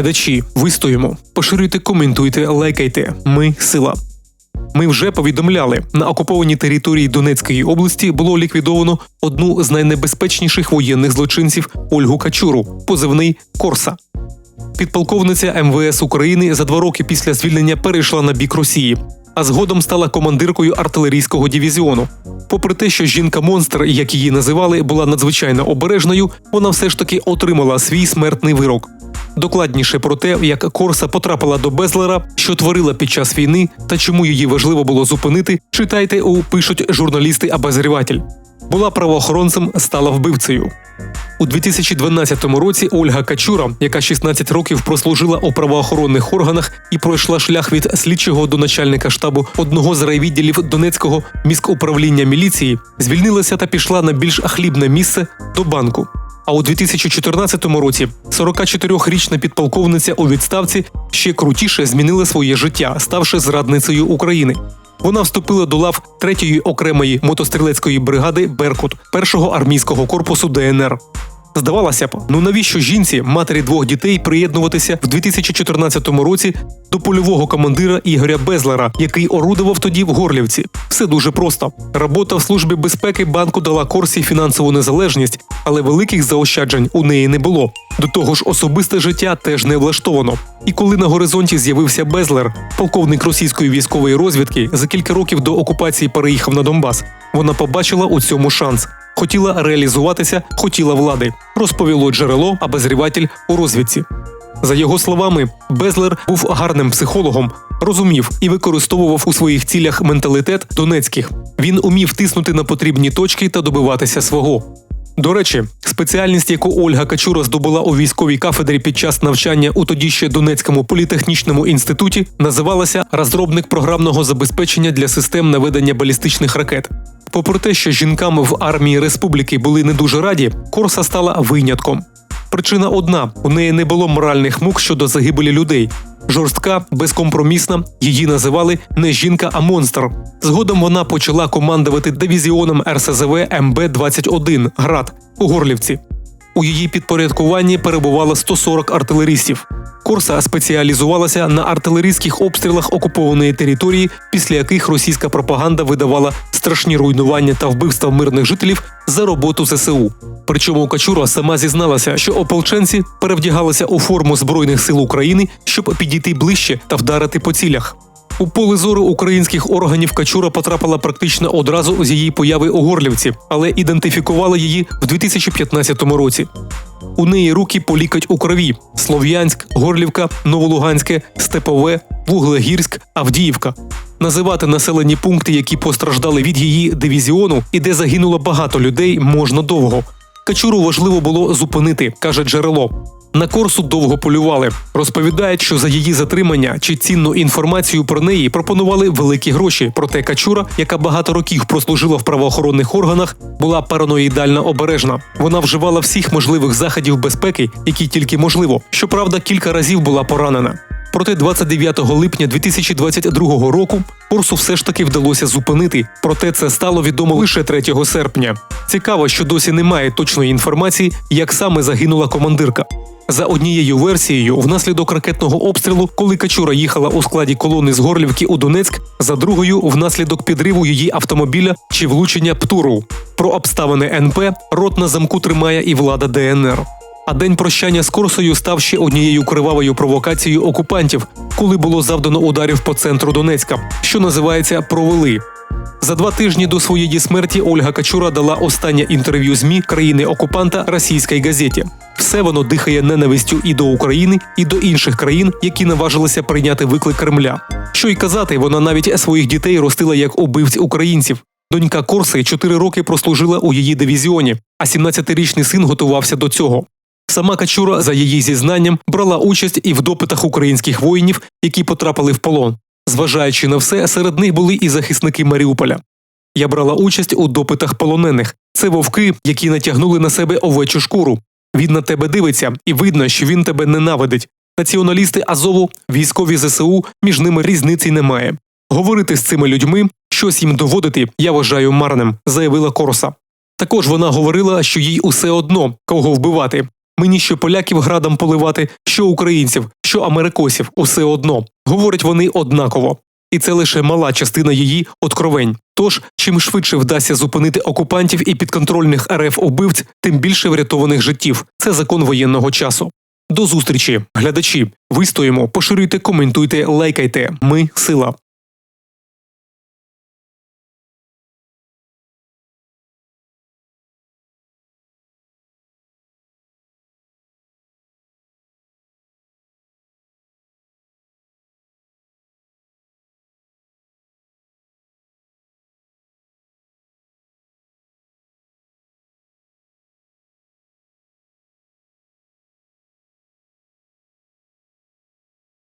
глядачі, вистоїмо. Поширюйте, коментуйте, лайкайте. Ми сила. Ми вже повідомляли, на окупованій території Донецької області було ліквідовано одну з найнебезпечніших воєнних злочинців Ольгу Качуру, позивний Корса. Підполковниця МВС України за два роки після звільнення перейшла на бік Росії, а згодом стала командиркою артилерійського дивізіону. Попри те, що жінка-монстр, як її називали, була надзвичайно обережною, вона все ж таки отримала свій смертний вирок. Докладніше про те, як Корса потрапила до Безлера, що творила під час війни та чому її важливо було зупинити, читайте у пишуть журналісти обозріватель Була правоохоронцем, стала вбивцею. У 2012 році Ольга Качура, яка 16 років прослужила у правоохоронних органах і пройшла шлях від слідчого до начальника штабу одного з райвідділів Донецького міськуправління міліції, звільнилася та пішла на більш хлібне місце до банку. А у 2014 році 44-річна підполковниця у відставці ще крутіше змінила своє життя, ставши зрадницею України. Вона вступила до лав 3-ї окремої мотострілецької бригади Беркут першого армійського корпусу ДНР. Здавалося б, ну навіщо жінці, матері двох дітей, приєднуватися в 2014 році до польового командира Ігоря Безлера, який орудував тоді в Горлівці? Все дуже просто. Робота в службі безпеки банку дала Корсі фінансову незалежність, але великих заощаджень у неї не було. До того ж, особисте життя теж не влаштовано. І коли на горизонті з'явився Безлер, полковник російської військової розвідки, за кілька років до окупації переїхав на Донбас. Вона побачила у цьому шанс. Хотіла реалізуватися, хотіла влади, розповіло джерело обозріватель у розвідці. За його словами, Безлер був гарним психологом, розумів і використовував у своїх цілях менталітет донецьких. Він умів тиснути на потрібні точки та добиватися свого. До речі, спеціальність, яку Ольга Качура здобула у військовій кафедрі під час навчання у тоді ще Донецькому політехнічному інституті, називалася розробник програмного забезпечення для систем наведення балістичних ракет. Попри те, що жінками в армії республіки були не дуже раді, Корса стала винятком. Причина одна: у неї не було моральних мук щодо загибелі людей. Жорстка, безкомпромісна, її називали не жінка, а монстр. Згодом вона почала командувати дивізіоном РСЗВ МБ 21 Град у Горлівці. У її підпорядкуванні перебувало 140 артилерістів. Корса спеціалізувалася на артилерійських обстрілах окупованої території, після яких російська пропаганда видавала страшні руйнування та вбивства мирних жителів за роботу ЗСУ. Причому Качура сама зізналася, що ополченці перевдягалися у форму збройних сил України, щоб підійти ближче та вдарити по цілях. У поле зору українських органів Качура потрапила практично одразу з її появи у Горлівці, але ідентифікували її в 2015 році. У неї руки полікать у крові: Слов'янськ, Горлівка, Новолуганське, Степове, Вуглегірськ, Авдіївка. Називати населені пункти, які постраждали від її дивізіону, і де загинуло багато людей, можна довго. Качуру важливо було зупинити, каже джерело. На корсу довго полювали. Розповідають, що за її затримання чи цінну інформацію про неї пропонували великі гроші. Проте Качура, яка багато років прослужила в правоохоронних органах, була параноїдально обережна. Вона вживала всіх можливих заходів безпеки, які тільки можливо. Щоправда, кілька разів була поранена. Проте 29 липня 2022 року Корсу все ж таки вдалося зупинити. Проте це стало відомо лише 3 серпня. Цікаво, що досі немає точної інформації, як саме загинула командирка. За однією версією, внаслідок ракетного обстрілу, коли Качура їхала у складі колони з Горлівки у Донецьк, за другою внаслідок підриву її автомобіля чи влучення птуру. Про обставини НП рот на замку тримає і влада ДНР. А день прощання з Корсою став ще однією кривавою провокацією окупантів, коли було завдано ударів по центру Донецька, що називається провели. За два тижні до своєї смерті Ольга Качура дала останнє інтерв'ю змі країни окупанта російській газеті. Все воно дихає ненавистю і до України, і до інших країн, які наважилися прийняти виклик Кремля. Що й казати, вона навіть своїх дітей ростила як убивць українців. Донька Корси чотири роки прослужила у її дивізіоні, а 17-річний син готувався до цього. Сама Качура, за її зізнанням, брала участь і в допитах українських воїнів, які потрапили в полон. Зважаючи на все, серед них були і захисники Маріуполя. Я брала участь у допитах полонених. Це вовки, які натягнули на себе овечу шкуру. Він на тебе дивиться, і видно, що він тебе ненавидить. Націоналісти Азову, військові ЗСУ, між ними різниці немає. Говорити з цими людьми, щось їм доводити, я вважаю марним, заявила Корса. Також вона говорила, що їй усе одно кого вбивати. Мені що поляків градом поливати, що українців, що америкосів, усе одно. Говорять вони однаково. І це лише мала частина її откровень. Тож, чим швидше вдасться зупинити окупантів і підконтрольних РФ убивць, тим більше врятованих життів. Це закон воєнного часу. До зустрічі, глядачі. Вистоїмо, поширюйте, коментуйте, лайкайте. Ми сила.